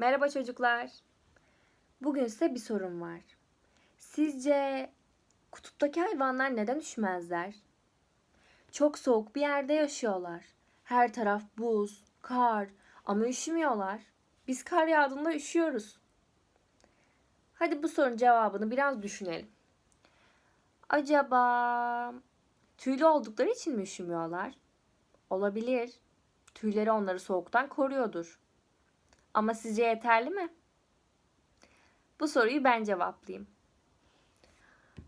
Merhaba çocuklar. Bugün size bir sorum var. Sizce kutuptaki hayvanlar neden üşümezler? Çok soğuk bir yerde yaşıyorlar. Her taraf buz, kar ama üşümüyorlar. Biz kar yağdığında üşüyoruz. Hadi bu sorunun cevabını biraz düşünelim. Acaba tüylü oldukları için mi üşümüyorlar? Olabilir. Tüyleri onları soğuktan koruyordur. Ama sizce yeterli mi? Bu soruyu ben cevaplayayım.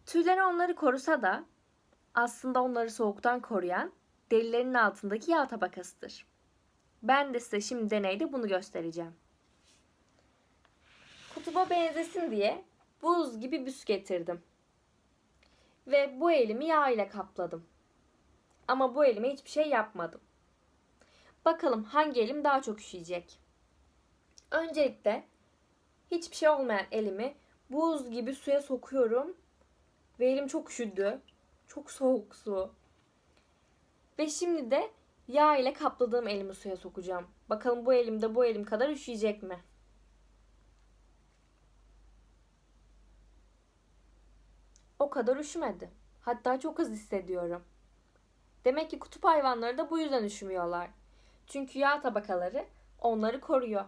Tüyleri onları korusa da aslında onları soğuktan koruyan derilerinin altındaki yağ tabakasıdır. Ben de size şimdi deneyde bunu göstereceğim. Kutuba benzesin diye buz gibi büs getirdim. Ve bu elimi yağ ile kapladım. Ama bu elime hiçbir şey yapmadım. Bakalım hangi elim daha çok üşüyecek. Öncelikle hiçbir şey olmayan elimi buz gibi suya sokuyorum. Ve elim çok üşüdü. Çok soğuk su. Ve şimdi de yağ ile kapladığım elimi suya sokacağım. Bakalım bu elim de bu elim kadar üşüyecek mi? O kadar üşümedi. Hatta çok az hissediyorum. Demek ki kutup hayvanları da bu yüzden üşümüyorlar. Çünkü yağ tabakaları onları koruyor.